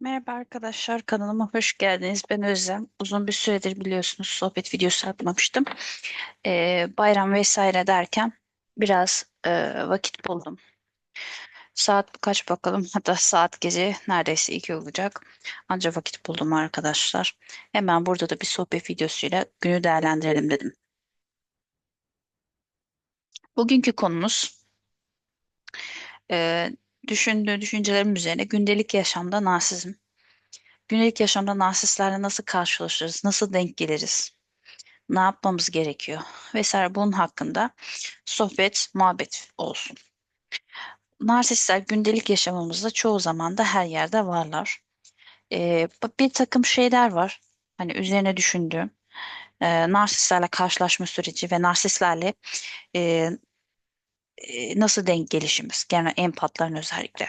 Merhaba arkadaşlar, kanalıma hoş geldiniz. Ben Özlem. Uzun bir süredir biliyorsunuz sohbet videosu atmamıştım. Ee, bayram vesaire derken biraz e, vakit buldum. Saat kaç bakalım? Hatta saat gece neredeyse iki olacak. Ancak vakit buldum arkadaşlar. Hemen burada da bir sohbet videosuyla günü değerlendirelim dedim. Bugünkü konumuz e, düşündüğü düşüncelerim üzerine gündelik yaşamda narsizm. Gündelik yaşamda narsistlerle nasıl karşılaşırız, nasıl denk geliriz? ne yapmamız gerekiyor vesaire bunun hakkında sohbet, muhabbet olsun. Narsistler gündelik yaşamımızda çoğu zaman da her yerde varlar. Ee, bir takım şeyler var. Hani üzerine düşündüğüm e, narsistlerle karşılaşma süreci ve narsistlerle e, nasıl denk gelişimiz, genel empatların özellikle.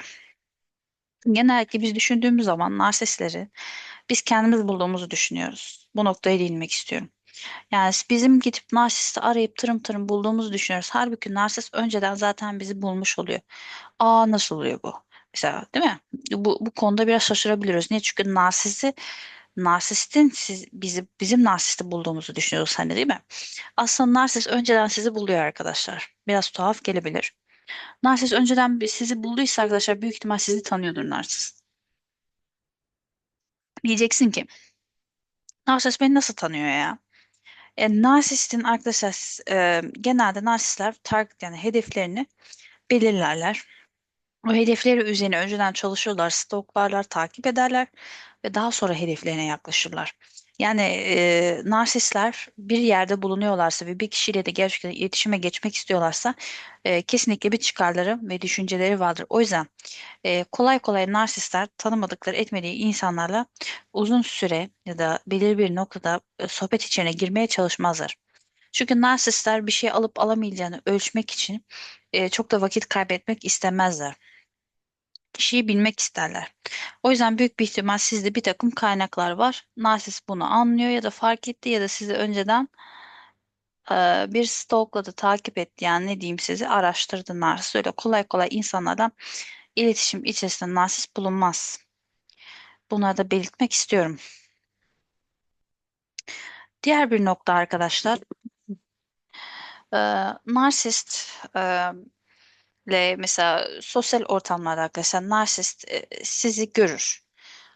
Genellikle biz düşündüğümüz zaman narsistleri biz kendimiz bulduğumuzu düşünüyoruz. Bu noktaya değinmek istiyorum. Yani bizim gidip narsisti arayıp tırım tırım bulduğumuzu düşünüyoruz. Halbuki narsist önceden zaten bizi bulmuş oluyor. Aa nasıl oluyor bu? Mesela değil mi? Bu, bu konuda biraz şaşırabiliyoruz. Niye? Çünkü narsisti narsistin siz, bizi, bizim narsisti bulduğumuzu düşünüyoruz hani değil mi? Aslında narsist önceden sizi buluyor arkadaşlar. Biraz tuhaf gelebilir. Narsist önceden sizi bulduysa arkadaşlar büyük ihtimal sizi tanıyordur narsist. Diyeceksin ki narsist beni nasıl tanıyor ya? E, narsistin arkadaşlar e, genelde narsistler target yani hedeflerini belirlerler. O hedefleri üzerine önceden çalışırlar, stoklarlar, takip ederler ve daha sonra hedeflerine yaklaşırlar. Yani e, narsistler bir yerde bulunuyorlarsa ve bir kişiyle de gerçekten iletişime geçmek istiyorlarsa e, kesinlikle bir çıkarları ve düşünceleri vardır. O yüzden e, kolay kolay narsistler tanımadıkları etmediği insanlarla uzun süre ya da belirli bir noktada e, sohbet içine girmeye çalışmazlar. Çünkü narsistler bir şey alıp alamayacağını ölçmek için e, çok da vakit kaybetmek istemezler. Kişiyi bilmek isterler. O yüzden büyük bir ihtimal sizde bir takım kaynaklar var. Narsist bunu anlıyor ya da fark etti ya da sizi önceden e, bir stalkladı, takip etti. Yani ne diyeyim sizi araştırdı narsist. Öyle kolay kolay insanlardan iletişim içerisinde narsist bulunmaz. Bunları da belirtmek istiyorum. Diğer bir nokta arkadaşlar, e, narsist e, ile mesela sosyal ortamlarda arkadaşlar narsist e, sizi görür,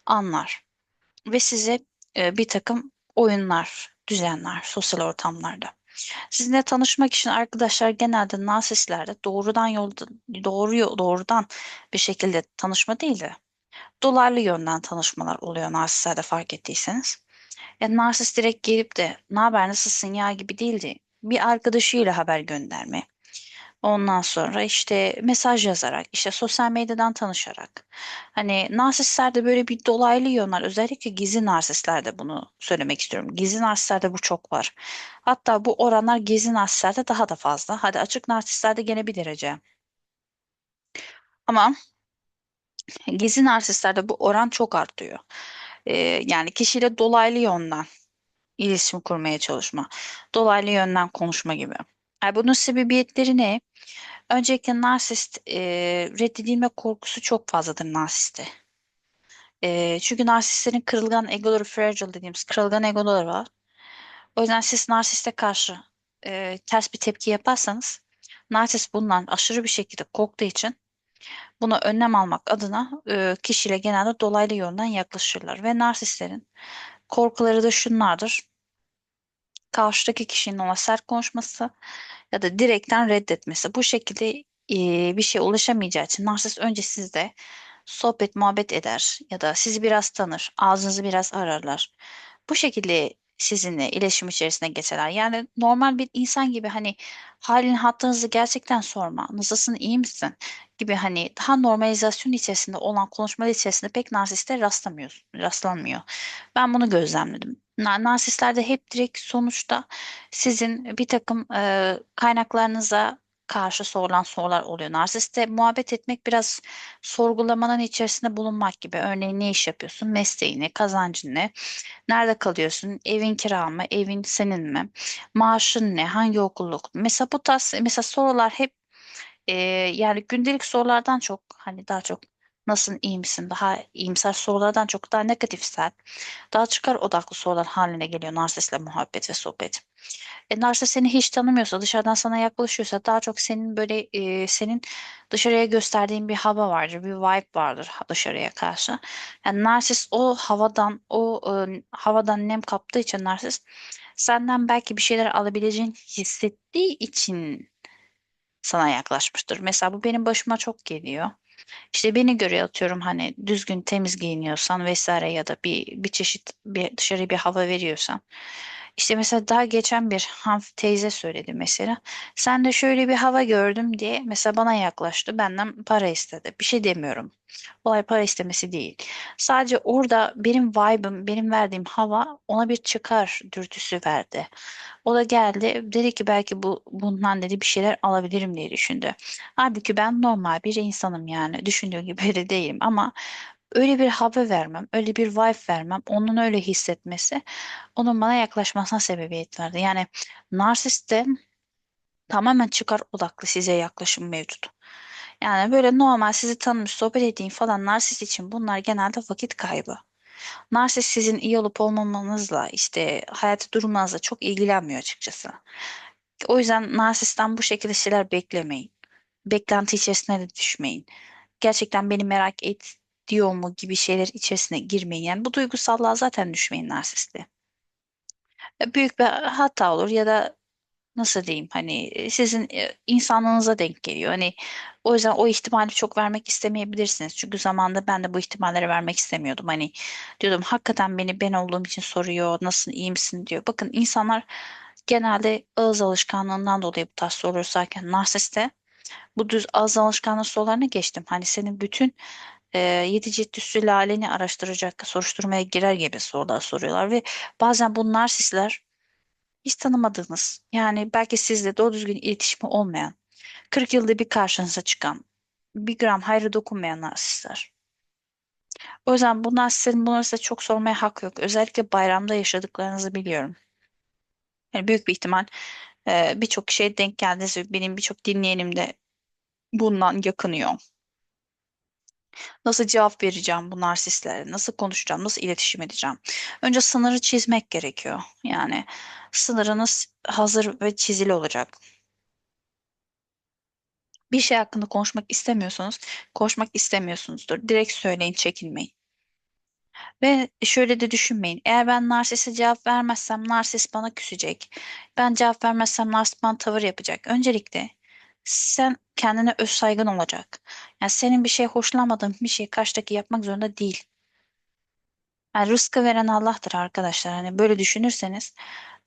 anlar ve size e, bir takım oyunlar düzenler sosyal ortamlarda. Sizinle tanışmak için arkadaşlar genelde narsistlerde doğrudan yolda doğru doğrudan bir şekilde tanışma değil de dolaylı yönden tanışmalar oluyor narsistlerde fark ettiyseniz. Yani narsist direkt gelip de ne haber nasılsın ya gibi değil de bir arkadaşıyla haber gönderme. Ondan sonra işte mesaj yazarak, işte sosyal medyadan tanışarak. Hani narsistlerde böyle bir dolaylı yönler, özellikle gizli narsistlerde bunu söylemek istiyorum. Gizli narsistlerde bu çok var. Hatta bu oranlar gizli narsistlerde daha da fazla. Hadi açık narsistlerde gene bir derece. Ama gizli narsistlerde bu oran çok artıyor. Ee, yani kişiyle dolaylı yönden iletişim kurmaya çalışma, dolaylı yönden konuşma gibi. Yani bunun sebebiyetleri ne? Öncelikle narsist e, reddedilme korkusu çok fazladır narsiste. E, çünkü narsistlerin kırılgan egoları, fragile dediğimiz kırılgan egoları var. O yüzden siz narsiste karşı e, ters bir tepki yaparsanız narsist bundan aşırı bir şekilde korktuğu için buna önlem almak adına e, kişiyle genelde dolaylı yönden yaklaşırlar. Ve narsistlerin korkuları da şunlardır. Karşıdaki kişinin ona sert konuşması ya da direkten reddetmesi. Bu şekilde e, bir şeye ulaşamayacağı için narsist önce sizde sohbet muhabbet eder ya da sizi biraz tanır, ağzınızı biraz ararlar. Bu şekilde sizinle iletişim içerisine geçerler. Yani normal bir insan gibi hani halini hatırınızı gerçekten sorma. Nasılsın, iyi misin? gibi hani daha normalizasyon içerisinde olan konuşmalar içerisinde pek narsiste rastlamıyor, rastlanmıyor. Ben bunu gözlemledim. Na- Narsistlerde hep direkt sonuçta sizin bir takım e, kaynaklarınıza karşı sorulan sorular oluyor. Narsiste muhabbet etmek biraz sorgulamanın içerisinde bulunmak gibi. Örneğin ne iş yapıyorsun? Mesleğin ne? Kazancın ne? Nerede kalıyorsun? Evin kira mı? Evin senin mi? Maaşın ne? Hangi okulluk? Mesela bu tarz mesela sorular hep e, yani gündelik sorulardan çok hani daha çok Nasılsın, iyi misin? Daha iyimser sorulardan çok daha negatifsel, daha çıkar odaklı sorular haline geliyor narsistle muhabbet ve sohbet. E, narsist seni hiç tanımıyorsa, dışarıdan sana yaklaşıyorsa daha çok senin böyle e, senin dışarıya gösterdiğin bir hava vardır, bir vibe vardır dışarıya karşı. Yani narsist o havadan, o e, havadan nem kaptığı için narsist senden belki bir şeyler alabileceğini hissettiği için sana yaklaşmıştır. Mesela bu benim başıma çok geliyor. İşte beni göre atıyorum hani düzgün temiz giyiniyorsan vesaire ya da bir bir çeşit bir dışarı bir hava veriyorsan. İşte mesela daha geçen bir hanım teyze söyledi mesela. Sen de şöyle bir hava gördüm diye mesela bana yaklaştı. Benden para istedi. Bir şey demiyorum. Olay para istemesi değil. Sadece orada benim vibe'ım, benim verdiğim hava ona bir çıkar dürtüsü verdi. O da geldi dedi ki belki bu bundan dedi bir şeyler alabilirim diye düşündü. Halbuki ben normal bir insanım yani düşündüğü gibi de değilim ama öyle bir hava vermem, öyle bir vibe vermem, onun öyle hissetmesi onun bana yaklaşmasına sebebiyet verdi. Yani narsiste tamamen çıkar odaklı size yaklaşım mevcut. Yani böyle normal sizi tanımış sohbet ettiğin falan narsist için bunlar genelde vakit kaybı. Narsist sizin iyi olup olmamanızla işte hayat durumlarınızla çok ilgilenmiyor açıkçası. O yüzden narsistten bu şekilde şeyler beklemeyin. Beklenti içerisine de düşmeyin. Gerçekten beni merak et diyor mu gibi şeyler içerisine girmeyin. Yani bu duygusallığa zaten düşmeyin narsiste. E, Büyük bir hata olur ya da nasıl diyeyim hani e, sizin e, insanlığınıza denk geliyor. Hani o yüzden o ihtimali çok vermek istemeyebilirsiniz. Çünkü zamanında ben de bu ihtimalleri vermek istemiyordum. Hani diyordum hakikaten beni ben olduğum için soruyor. Nasılsın, iyi misin diyor. Bakın insanlar genelde ağız alışkanlığından dolayı bu tarz sorarken narsiste bu düz ağız alışkanlığı sorularına geçtim. Hani senin bütün e, yedi ciddi sülaleni araştıracak, soruşturmaya girer gibi sorular soruyorlar ve bazen bu narsistler hiç tanımadığınız yani belki sizle doğru düzgün iletişimi olmayan 40 yılda bir karşınıza çıkan bir gram hayrı dokunmayan narsistler. O yüzden bu narsistlerin bunları size çok sormaya hak yok. Özellikle bayramda yaşadıklarınızı biliyorum. Yani büyük bir ihtimal e, birçok kişiye denk geldiniz ve benim birçok dinleyenim de bundan yakınıyor. Nasıl cevap vereceğim bu narsistlere? Nasıl konuşacağım? Nasıl iletişim edeceğim? Önce sınırı çizmek gerekiyor. Yani sınırınız hazır ve çizili olacak. Bir şey hakkında konuşmak istemiyorsanız, konuşmak istemiyorsunuzdur. Direkt söyleyin, çekinmeyin. Ve şöyle de düşünmeyin. Eğer ben narsiste cevap vermezsem narsist bana küsecek. Ben cevap vermezsem narsist bana tavır yapacak. Öncelikle sen kendine öz saygın olacak. Yani senin bir şey hoşlanmadığın bir şey karşıdaki yapmak zorunda değil. Yani rızkı veren Allah'tır arkadaşlar. Hani böyle düşünürseniz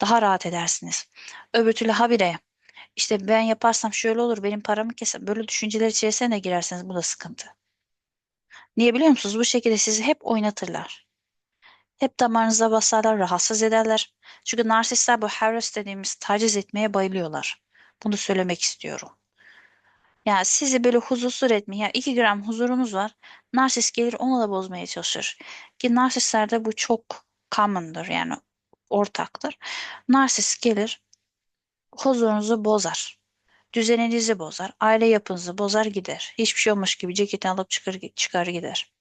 daha rahat edersiniz. Öbür türlü habire işte ben yaparsam şöyle olur benim paramı keser. Böyle düşünceler içerisine de girerseniz bu da sıkıntı. Niye biliyor musunuz? Bu şekilde sizi hep oynatırlar. Hep damarınıza basarlar, rahatsız ederler. Çünkü narsistler bu harass dediğimiz taciz etmeye bayılıyorlar. Bunu söylemek istiyorum. Yani sizi böyle huzursuz etmeye, yani 2 gram huzurunuz var. Narsist gelir onu da bozmaya çalışır. Ki narsistlerde bu çok common'dır yani ortaktır. Narsist gelir huzurunuzu bozar. Düzeninizi bozar. Aile yapınızı bozar gider. Hiçbir şey olmuş gibi ceketini alıp çıkar, çıkar gider.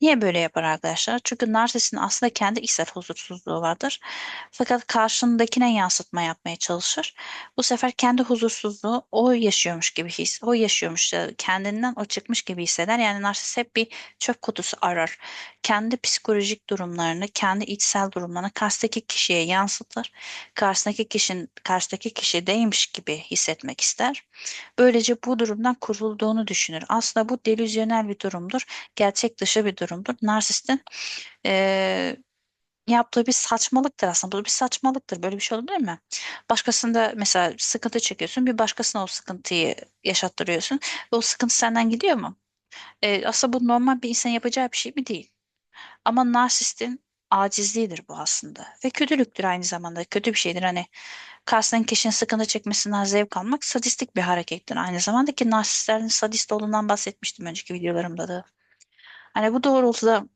Niye böyle yapar arkadaşlar? Çünkü narsistin aslında kendi içsel huzursuzluğu vardır. Fakat karşındakine yansıtma yapmaya çalışır. Bu sefer kendi huzursuzluğu o yaşıyormuş gibi his, o yaşıyormuş, kendinden o çıkmış gibi hisseder. Yani narsist hep bir çöp kutusu arar. Kendi psikolojik durumlarını, kendi içsel durumlarını karşıdaki kişiye yansıtır. Karşısındaki kişinin karşıdaki kişi değilmiş gibi hissetmek ister. Böylece bu durumdan kurtulduğunu düşünür. Aslında bu delüzyonel bir durumdur gerçek dışı bir durumdur. Narsistin eee, yaptığı bir saçmalıktır aslında. Bu bir saçmalıktır. Böyle bir şey olabilir mi? Başkasında mesela sıkıntı çekiyorsun. Bir başkasına o sıkıntıyı yaşattırıyorsun. Ve o sıkıntı senden gidiyor mu? Eee, aslında bu normal bir insan yapacağı bir şey mi değil. Ama narsistin acizliğidir bu aslında. Ve kötülüktür aynı zamanda. Kötü bir şeydir. Hani karşısındaki kişinin sıkıntı çekmesinden zevk almak sadistik bir harekettir. Aynı zamanda ki narsistlerin sadist olduğundan bahsetmiştim önceki videolarımda da. Hani bu doğrultuda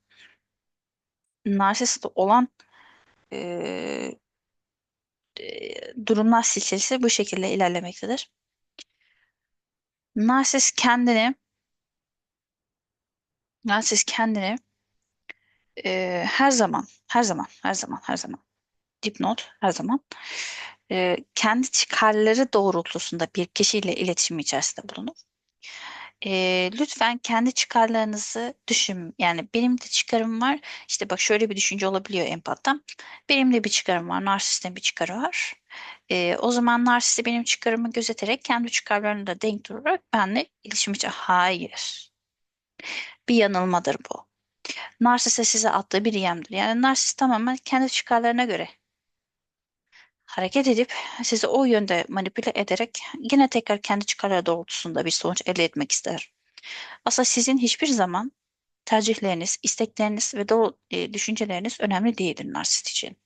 narsist olan eee, durumlar silsilesi bu şekilde ilerlemektedir. Narsist kendini Narsist kendini e, her zaman, her zaman, her zaman, her zaman dipnot her zaman e, kendi çıkarları doğrultusunda bir kişiyle iletişim içerisinde bulunur. E, lütfen kendi çıkarlarınızı düşün. Yani benim de çıkarım var. İşte bak şöyle bir düşünce olabiliyor empatta. Benim de bir çıkarım var. Narsistin bir çıkarı var. E, o zaman narsisti benim çıkarımı gözeterek kendi çıkarlarını da denk tutarak benimle iletişim içe. Hayır. Bir yanılmadır bu. Narsiste size attığı bir yemdir. Yani narsist tamamen kendi çıkarlarına göre hareket edip sizi o yönde manipüle ederek yine tekrar kendi çıkarları doğrultusunda bir sonuç elde etmek ister. Aslında sizin hiçbir zaman tercihleriniz, istekleriniz ve doğru e, düşünceleriniz önemli değildir narsist için.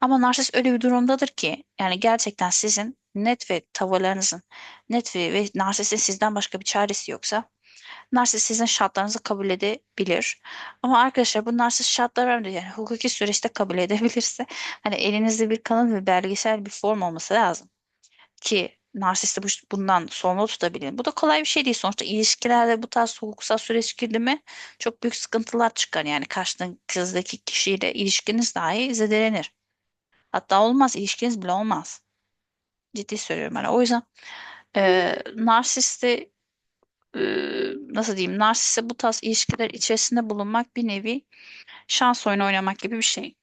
Ama narsist öyle bir durumdadır ki yani gerçekten sizin net ve tavırlarınızın net ve, ve narsistin sizden başka bir çaresi yoksa narsist sizin şartlarınızı kabul edebilir. Ama arkadaşlar bu narsist şartlar önemli. Yani hukuki süreçte kabul edebilirse hani elinizde bir kanıt ve belgesel bir form olması lazım ki narsisti bu, bundan sorumlu tutabilin. Bu da kolay bir şey değil. Sonuçta ilişkilerde bu tarz hukuksal süreç girdi mi çok büyük sıkıntılar çıkar. Yani karşınızdaki kişiyle ilişkiniz dahi zedelenir. Hatta olmaz, ilişkiniz bile olmaz. Ciddi söylüyorum. Yani o yüzden e, narsisti nasıl diyeyim narsiste bu tarz ilişkiler içerisinde bulunmak bir nevi şans oyunu oynamak gibi bir şey.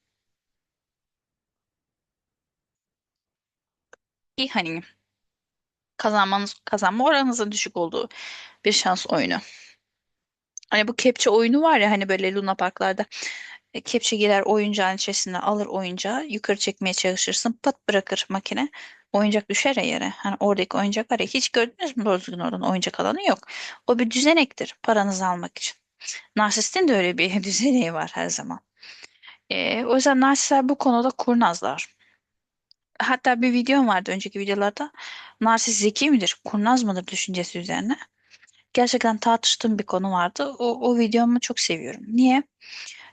İyi hani kazanmanız kazanma oranınızın düşük olduğu bir şans oyunu. Hani bu kepçe oyunu var ya hani böyle Luna Parklarda e, kepçe girer oyuncağın içerisine alır oyuncağı yukarı çekmeye çalışırsın pat bırakır makine oyuncak düşer ya yere. Hani oradaki oyuncak var ya hiç gördünüz mü düzgün oradan oyuncak alanı yok. O bir düzenektir paranızı almak için. Narsistin de öyle bir düzeneği var her zaman. E, o yüzden narsistler bu konuda kurnazlar. Hatta bir videom vardı önceki videolarda. Narsist zeki midir, kurnaz mıdır düşüncesi üzerine. Gerçekten tartıştığım bir konu vardı. O, o videomu çok seviyorum. Niye?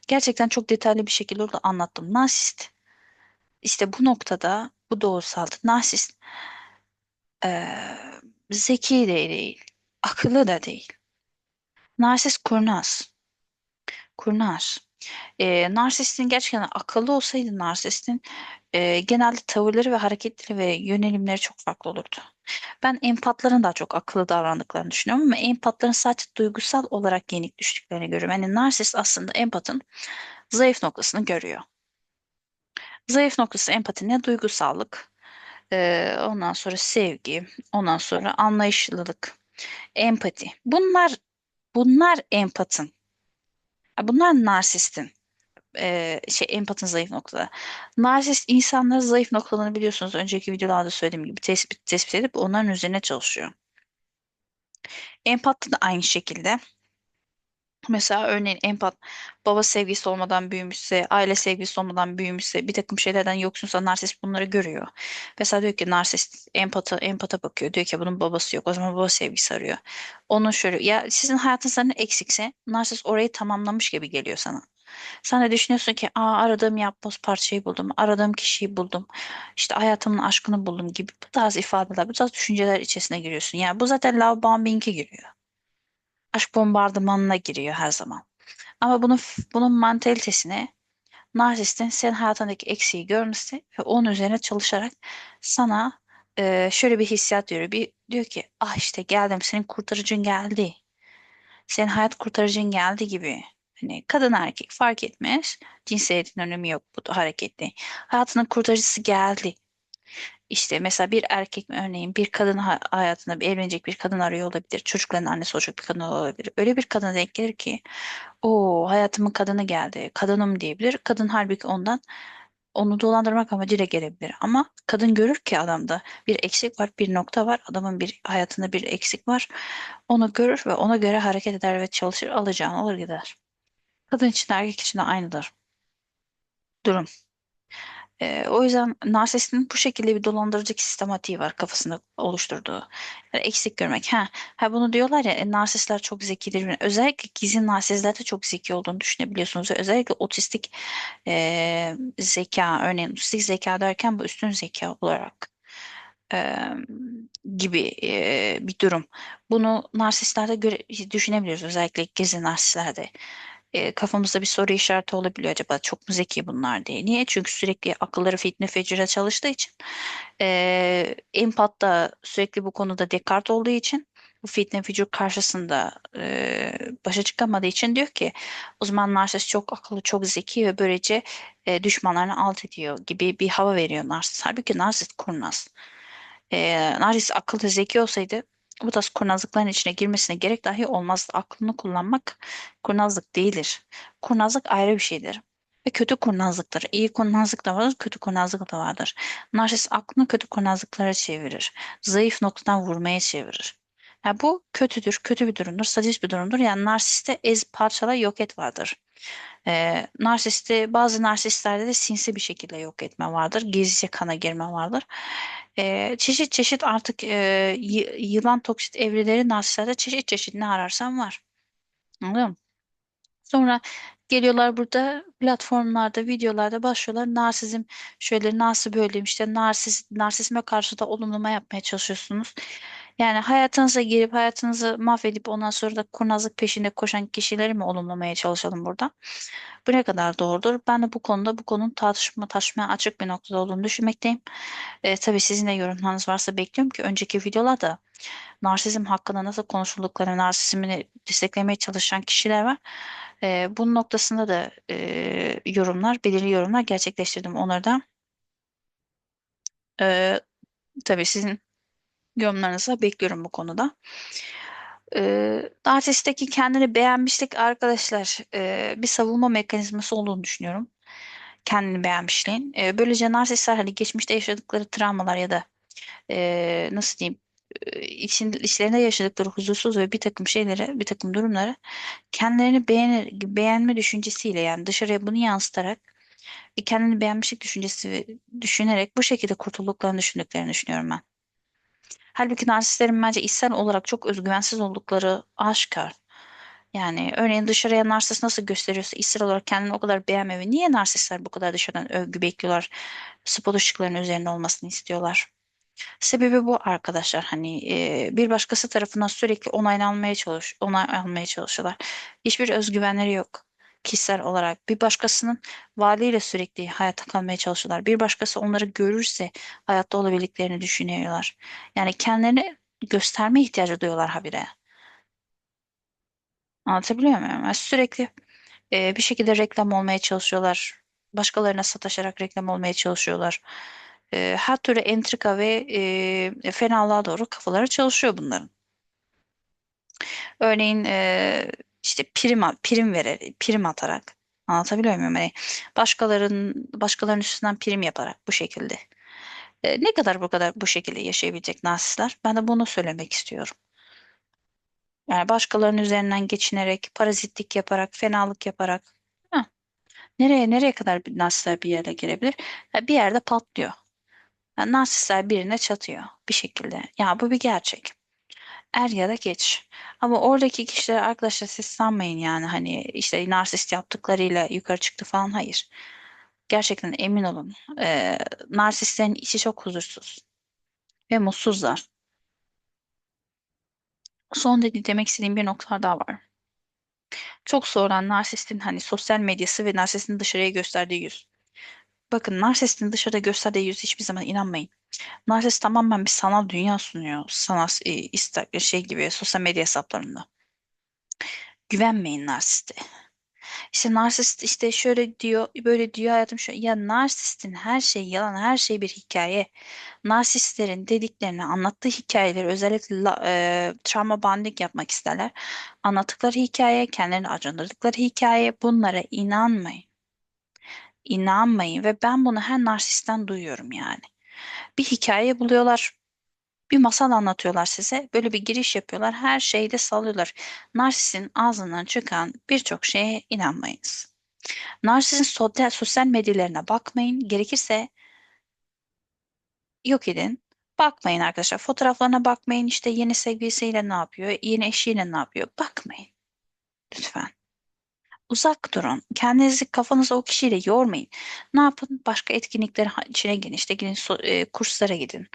Gerçekten çok detaylı bir şekilde orada anlattım. Narsist işte bu noktada bu doğrusaldı. Narsist eee, zeki de değil, akıllı da değil. Narsist kurnaz. Kurnaz. Eee narsistin gerçekten akıllı olsaydı narsistin eee, genelde tavırları ve hareketleri ve yönelimleri çok farklı olurdu. Ben empatların daha çok akıllı davrandıklarını düşünüyorum ama empatların sadece duygusal olarak yenik düştüklerini görüyorum. Yani narsist aslında empatın zayıf noktasını görüyor. Zayıf noktası empati ne? Duygusallık. Ee, ondan sonra sevgi. Ondan sonra anlayışlılık. Empati. Bunlar bunlar empatın. Bunlar narsistin. Ee, şey empatın zayıf noktaları. Narsist insanların zayıf noktalarını biliyorsunuz. Önceki videolarda söylediğim gibi tespit, tespit edip onların üzerine çalışıyor. Empatta da aynı şekilde. Mesela örneğin empat baba sevgisi olmadan büyümüşse, aile sevgisi olmadan büyümüşse, bir takım şeylerden yoksunsa narsist bunları görüyor. Mesela diyor ki narsist empata, empata bakıyor. Diyor ki bunun babası yok. O zaman baba sevgisi arıyor. Onun şöyle ya sizin hayatınızda ne eksikse narsist orayı tamamlamış gibi geliyor sana. Sen de düşünüyorsun ki Aa, aradığım yapboz parçayı buldum, aradığım kişiyi buldum, işte hayatımın aşkını buldum gibi bu tarz ifadeler, bu tarz düşünceler içerisine giriyorsun. Yani bu zaten love bombing'e giriyor aşk bombardımanına giriyor her zaman. Ama bunun bunun mantalitesine narsistin senin hayatındaki eksiği görmesi ve onun üzerine çalışarak sana e, şöyle bir hissiyat veriyor. Bir diyor ki ah işte geldim senin kurtarıcın geldi. Senin hayat kurtarıcın geldi gibi. Hani kadın erkek fark etmez. Cinsiyetin önemi yok bu harekette. Hayatının kurtarıcısı geldi. İşte mesela bir erkek örneğin bir kadın ha- hayatında bir evlenecek bir kadın arıyor olabilir. Çocukların annesi olacak bir kadın olabilir. Öyle bir kadına denk gelir ki o hayatımın kadını geldi. Kadınım diyebilir. Kadın halbuki ondan onu dolandırmak amacıyla gelebilir. Ama kadın görür ki adamda bir eksik var, bir nokta var. Adamın bir hayatında bir eksik var. Onu görür ve ona göre hareket eder ve çalışır. Alacağını alır gider. Kadın için erkek için de aynıdır durum. Ee, o yüzden narsistin bu şekilde bir dolandırıcı sistematiği var kafasında oluşturduğu. Yani eksik görmek. Ha, ha bunu diyorlar ya e, narsistler çok zekidir. Özellikle gizli narsistler de çok zeki olduğunu düşünebiliyorsunuz. Özellikle otistik e, zeka, örneğin otistik zeka derken bu üstün zeka olarak e, gibi e, bir durum. Bunu narsistlerde göre, düşünebiliyoruz özellikle gizli narsistlerde. E, kafamızda bir soru işareti olabiliyor acaba çok mu zeki bunlar diye. Niye? Çünkü sürekli akılları fitne fecire çalıştığı için e, empat da sürekli bu konuda Descartes olduğu için bu fitne fücur karşısında e, başa çıkamadığı için diyor ki o zaman narsist çok akıllı, çok zeki ve böylece e, düşmanlarını alt ediyor gibi bir hava veriyor narsist. Halbuki narsist kurnaz. E, narsist akıllı, zeki olsaydı bu tarz kurnazlıkların içine girmesine gerek dahi olmazdı. Aklını kullanmak kurnazlık değildir. Kurnazlık ayrı bir şeydir. Ve kötü kurnazlıktır. İyi kurnazlık da vardır, kötü kurnazlık da vardır. Narsist aklını kötü kurnazlıklara çevirir. Zayıf noktadan vurmaya çevirir. Yani bu kötüdür, kötü bir durumdur, sadist bir durumdur. Yani narsiste ez parçala yok et vardır. Ee, narsisti, bazı narsistlerde de sinsi bir şekilde yok etme vardır. Gizlice kana girme vardır. Ee, çeşit çeşit artık e, yılan toksit evreleri narsistlerde çeşit çeşit ne ararsan var. Anladın mı? Sonra geliyorlar burada platformlarda, videolarda başlıyorlar. Narsizm şöyle, narsı böyleyim işte narsiz, narsizme karşı da olumlama yapmaya çalışıyorsunuz. Yani hayatınıza girip hayatınızı mahvedip ondan sonra da kurnazlık peşinde koşan kişileri mi olumlamaya çalışalım burada? Bu ne kadar doğrudur? Ben de bu konuda bu konunun tartışma taşmaya açık bir noktada olduğunu düşünmekteyim. E, tabii sizin de yorumlarınız varsa bekliyorum ki önceki videolarda narsizm hakkında nasıl konuşulduklarını, narsizmini desteklemeye çalışan kişiler var. E, bunun noktasında da e, yorumlar, belirli yorumlar gerçekleştirdim. Onları da e, tabii sizin yorumlarınızı bekliyorum bu konuda. E, narsistteki kendini beğenmişlik arkadaşlar e, bir savunma mekanizması olduğunu düşünüyorum. Kendini beğenmişliğin. E, böylece narsistler hani geçmişte yaşadıkları travmalar ya da e, nasıl diyeyim için, içlerinde yaşadıkları huzursuz ve bir takım şeyleri, bir takım durumları kendilerini beğenir, beğenme düşüncesiyle yani dışarıya bunu yansıtarak kendini beğenmişlik düşüncesi düşünerek bu şekilde kurtulduklarını düşündüklerini düşünüyorum ben. Halbuki narsistlerin bence içsel olarak çok özgüvensiz oldukları aşikar. Yani örneğin dışarıya narsist nasıl gösteriyorsa içsel olarak kendini o kadar beğenmiyor. Niye narsistler bu kadar dışarıdan övgü bekliyorlar? Spot ışıkların üzerinde olmasını istiyorlar. Sebebi bu arkadaşlar. Hani e, bir başkası tarafından sürekli onaylanmaya çalış, onay almaya çalışıyorlar. Hiçbir özgüvenleri yok kişisel olarak. Bir başkasının varlığıyla sürekli hayatta kalmaya çalışıyorlar. Bir başkası onları görürse hayatta olabildiklerini düşünüyorlar. Yani kendilerini gösterme ihtiyacı duyuyorlar habire. Anlatabiliyor muyum? Yani sürekli e, bir şekilde reklam olmaya çalışıyorlar. Başkalarına sataşarak reklam olmaya çalışıyorlar. E, her türlü entrika ve e, fenalığa doğru kafaları çalışıyor bunların. Örneğin e, işte prim, prim vererek, prim atarak anlatabiliyor muyum? Yani başkalarının başkalarının üstünden prim yaparak bu şekilde. E, ne kadar bu kadar bu şekilde yaşayabilecek narsistler? Ben de bunu söylemek istiyorum. Yani başkalarının üzerinden geçinerek, parazitlik yaparak, fenalık yaparak. Heh, nereye nereye kadar bir narsistler bir yere gelebilir? Ha, bir yerde patlıyor. Yani narsistler birine çatıyor bir şekilde. Ya bu bir gerçek. Er ya da geç. Ama oradaki kişiler arkadaşlar siz sanmayın yani hani işte narsist yaptıklarıyla yukarı çıktı falan hayır. Gerçekten emin olun. Ee, narsistlerin içi çok huzursuz ve mutsuzlar. Son dedi demek istediğim bir nokta daha var. Çok sorulan narsistin hani sosyal medyası ve narsistin dışarıya gösterdiği yüz. Bakın narsistin dışarıda gösterdiği yüz hiçbir zaman inanmayın. Narsist tamamen bir sanal dünya sunuyor. Sanal e, Insta- şey gibi sosyal medya hesaplarında. Güvenmeyin narsiste. İşte narsist işte şöyle diyor, böyle diyor hayatım şu. Ya narsistin her şey yalan, her şey bir hikaye. Narsistlerin dediklerini, anlattığı hikayeleri özellikle e, travma bonding yapmak isterler. Anlattıkları hikaye, kendilerini acındırdıkları hikaye bunlara inanmayın. İnanmayın ve ben bunu her narsistten duyuyorum yani. Bir hikaye buluyorlar, bir masal anlatıyorlar size. Böyle bir giriş yapıyorlar. Her şeyi de salıyorlar. Narsistin ağzından çıkan birçok şeye inanmayınız. Narsistin sosyal, sosyal medyalarına bakmayın. Gerekirse yok edin. Bakmayın arkadaşlar. Fotoğraflarına bakmayın. İşte yeni sevgilisiyle ne yapıyor? Yeni eşiyle ne yapıyor? Bakmayın. Lütfen. Uzak durun. Kendinizi kafanızı o kişiyle yormayın. Ne yapın? Başka etkinliklerin içine girin. İşte gidin e, kurslara gidin.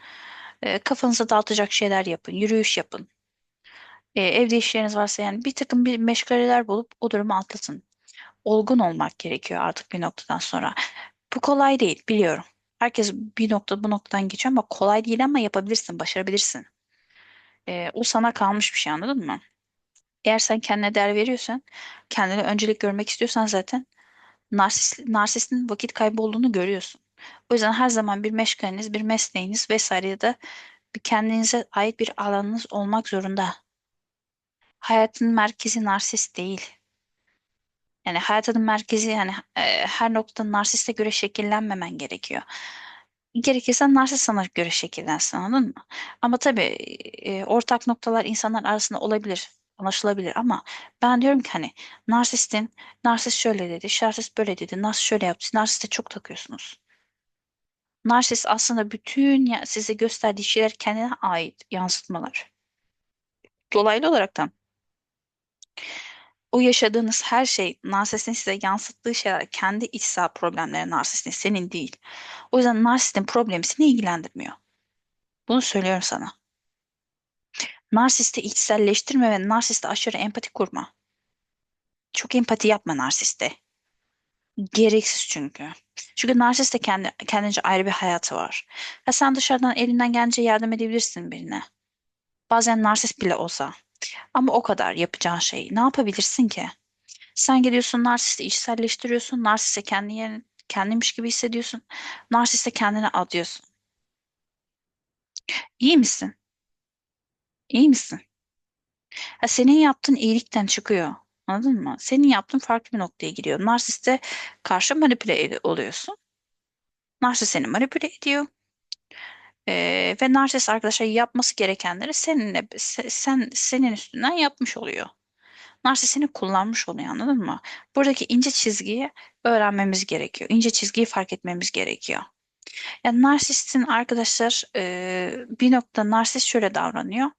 E, kafanızı dağıtacak şeyler yapın. Yürüyüş yapın. E, evde işleriniz varsa yani bir takım bir meşgaleler bulup o durumu atlatın. Olgun olmak gerekiyor artık bir noktadan sonra. Bu kolay değil biliyorum. Herkes bir nokta bu noktadan geçiyor ama kolay değil ama yapabilirsin, başarabilirsin. E, o sana kalmış bir şey anladın mı? Eğer sen kendine değer veriyorsan, kendine öncelik görmek istiyorsan zaten narsist, narsistin vakit kaybı olduğunu görüyorsun. O yüzden her zaman bir meşgaleniz, bir mesleğiniz vesaire ya da bir kendinize ait bir alanınız olmak zorunda. Hayatın merkezi narsist değil. Yani hayatının merkezi yani e, her noktada narsiste göre şekillenmemen gerekiyor. Gerekirse narsist sana göre şekillensin anladın mı? Ama tabii e, ortak noktalar insanlar arasında olabilir, anlaşılabilir ama ben diyorum ki hani narsistin, narsist şöyle dedi, narsist böyle dedi, narsist şöyle yaptı, narsiste çok takıyorsunuz. Narsist aslında bütün size gösterdiği şeyler kendine ait yansıtmalar. Dolaylı olaraktan o yaşadığınız her şey narsistin size yansıttığı şeyler kendi içsel problemleri narsistin senin değil. O yüzden narsistin problemi seni ilgilendirmiyor. Bunu söylüyorum sana. Narsisti içselleştirme ve narsiste aşırı empati kurma. Çok empati yapma narsiste. Gereksiz çünkü. Çünkü narsist de kendi, kendince ayrı bir hayatı var. Ya sen dışarıdan elinden gelince yardım edebilirsin birine. Bazen narsist bile olsa. Ama o kadar yapacağın şey. Ne yapabilirsin ki? Sen gidiyorsun narsisti içselleştiriyorsun. Narsiste kendi yerin, kendiymiş gibi hissediyorsun. Narsiste kendine adıyorsun. İyi misin? İyi misin? Ha, senin yaptığın iyilikten çıkıyor. Anladın mı? Senin yaptığın farklı bir noktaya giriyor. Narsiste karşı manipüle oluyorsun. Narsist seni manipüle ediyor. Ee, ve narsist arkadaşlar yapması gerekenleri seninle se- sen senin üstünden yapmış oluyor. Narsist seni kullanmış oluyor anladın mı? Buradaki ince çizgiyi öğrenmemiz gerekiyor. İnce çizgiyi fark etmemiz gerekiyor. Yani narsistin arkadaşlar e, bir nokta narsist şöyle davranıyor.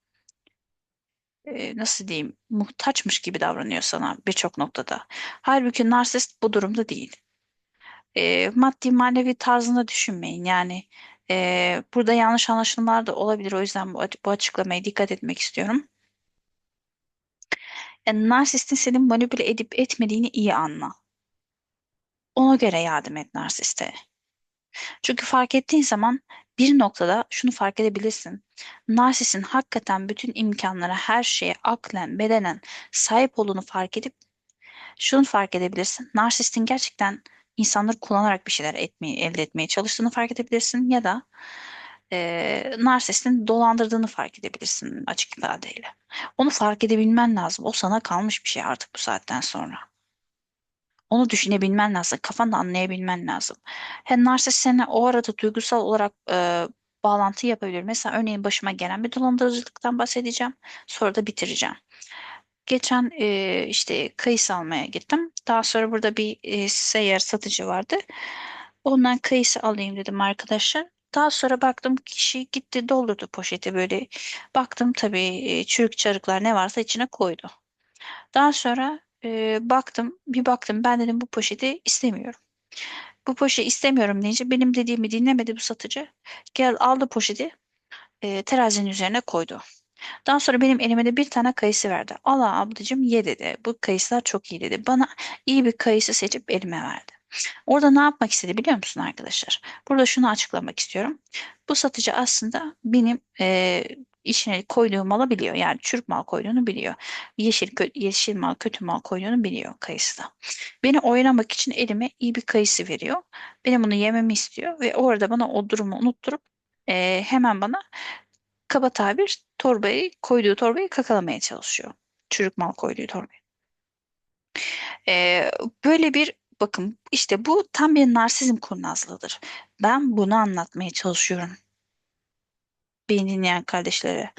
E, nasıl diyeyim? Muhtaçmış gibi davranıyor sana birçok noktada. Halbuki narsist bu durumda değil. E, maddi manevi tarzında düşünmeyin. Yani e, burada yanlış anlaşılmalar da olabilir. O yüzden bu, bu açıklamaya dikkat etmek istiyorum. Yani narsistin seni manipüle edip etmediğini iyi anla. Ona göre yardım et narsiste. Çünkü fark ettiğin zaman bir noktada şunu fark edebilirsin. Narsistin hakikaten bütün imkanlara, her şeye aklen, bedenen sahip olduğunu fark edip şunu fark edebilirsin. Narsistin gerçekten insanları kullanarak bir şeyler etmeyi, elde etmeye çalıştığını fark edebilirsin ya da e, narsistin dolandırdığını fark edebilirsin açık ifadeyle. Onu fark edebilmen lazım. O sana kalmış bir şey artık bu saatten sonra. Onu düşünebilmen lazım. Kafanda anlayabilmen lazım. Hem narsist seninle o arada duygusal olarak e, bağlantı yapabilir. Mesela örneğin başıma gelen bir dolandırıcılıktan bahsedeceğim. Sonra da bitireceğim. Geçen e, işte kayısı almaya gittim. Daha sonra burada bir e, seyyar satıcı vardı. Ondan kayısı alayım dedim arkadaşlar. Daha sonra baktım kişi gitti doldurdu poşeti böyle. Baktım tabii e, çürük çarıklar ne varsa içine koydu. Daha sonra e, baktım bir baktım ben dedim bu poşeti istemiyorum. Bu poşeti istemiyorum deyince benim dediğimi dinlemedi bu satıcı. Gel aldı poşeti e, terazinin üzerine koydu. Daha sonra benim elime de bir tane kayısı verdi. Allah ablacığım ye dedi. Bu kayısılar çok iyi dedi. Bana iyi bir kayısı seçip elime verdi. Orada ne yapmak istedi biliyor musun arkadaşlar? Burada şunu açıklamak istiyorum. Bu satıcı aslında benim e, içine koyduğum malı biliyor. Yani çürük mal koyduğunu biliyor. Yeşil, yeşil mal, kötü mal koyduğunu biliyor kayısıda. Beni oynamak için elime iyi bir kayısı veriyor. Benim bunu yememi istiyor ve orada bana o durumu unutturup e, hemen bana kaba tabir torbayı koyduğu torbayı kakalamaya çalışıyor. Çürük mal koyduğu torbayı. Ee, böyle bir bakın işte bu tam bir narsizm kurnazlığıdır. Ben bunu anlatmaya çalışıyorum. Beni dinleyen kardeşlere.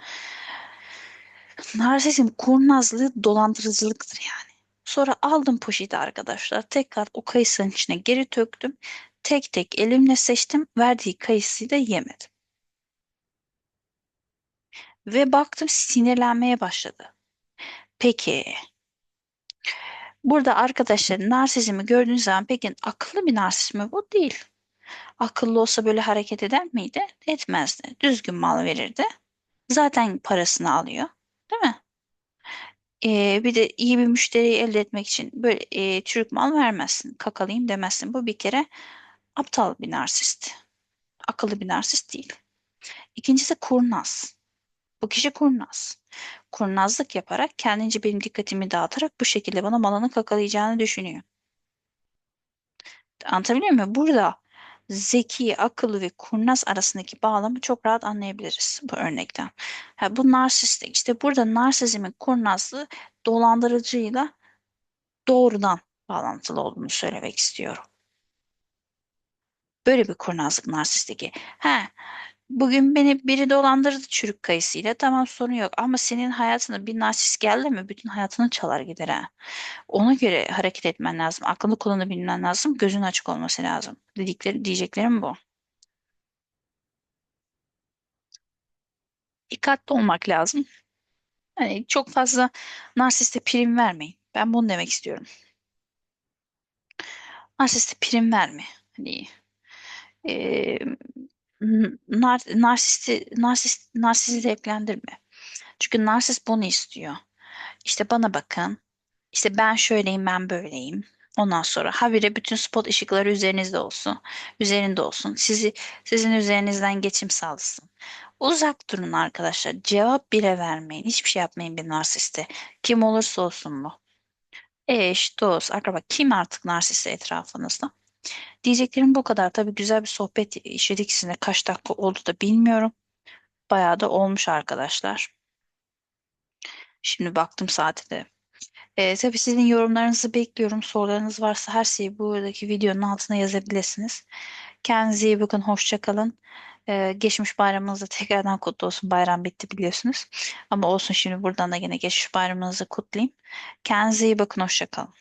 Narsizm kurnazlığı dolandırıcılıktır yani. Sonra aldım poşeti arkadaşlar. Tekrar o kayısının içine geri döktüm. Tek tek elimle seçtim. Verdiği kayısıyı da yemedim. Ve baktım sinirlenmeye başladı. Peki Burada arkadaşlar narsizmi gördüğünüz zaman peki akıllı bir narsist mi bu? Değil. Akıllı olsa böyle hareket eder miydi? Etmezdi. Düzgün mal verirdi. Zaten parasını alıyor. Değil mi? Ee, bir de iyi bir müşteriyi elde etmek için böyle e, çürük mal vermezsin. Kakalıyım demezsin. Bu bir kere aptal bir narsist. Akıllı bir narsist değil. İkincisi kurnaz. Bu kişi kurnaz. Kurnazlık yaparak kendince benim dikkatimi dağıtarak bu şekilde bana malını kakalayacağını düşünüyor. Anlatabiliyor muyum? Burada zeki, akıllı ve kurnaz arasındaki bağlamı çok rahat anlayabiliriz bu örnekten. Ha, bu narsistik. İşte burada narsizmin kurnazlığı dolandırıcıyla doğrudan bağlantılı olduğunu söylemek istiyorum. Böyle bir kurnazlık narsistiki. Ha, bugün beni biri dolandırdı çürük kayısıyla. Tamam sorun yok ama senin hayatına bir narsist geldi mi bütün hayatını çalar gider ha. Ona göre hareket etmen lazım. Aklını kullanabilmen lazım. Gözün açık olması lazım. Dedikleri, diyeceklerim bu. Dikkatli olmak lazım. Hani çok fazla narsiste prim vermeyin. Ben bunu demek istiyorum. Narsiste prim verme. Hani e, nar, narsisti, narsist, narsisti zevklendirme. Çünkü narsist bunu istiyor. İşte bana bakın. İşte ben şöyleyim, ben böyleyim. Ondan sonra habire bütün spot ışıkları üzerinizde olsun. Üzerinde olsun. Sizi sizin üzerinizden geçim sağlasın. Uzak durun arkadaşlar. Cevap bile vermeyin. Hiçbir şey yapmayın bir narsiste. Kim olursa olsun bu. Eş, dost, akraba kim artık narsist etrafınızda? Diyeceklerim bu kadar. Tabii güzel bir sohbet işledik sizinle. Kaç dakika oldu da bilmiyorum. Bayağı da olmuş arkadaşlar. Şimdi baktım saate de. Ee, tabii sizin yorumlarınızı bekliyorum. Sorularınız varsa her şeyi buradaki videonun altına yazabilirsiniz. Kendinize iyi bakın. Hoşça kalın. Ee, geçmiş bayramınız da tekrardan kutlu olsun. Bayram bitti biliyorsunuz. Ama olsun şimdi buradan da yine geçmiş bayramınızı kutlayayım. Kendinize iyi bakın. Hoşça kalın.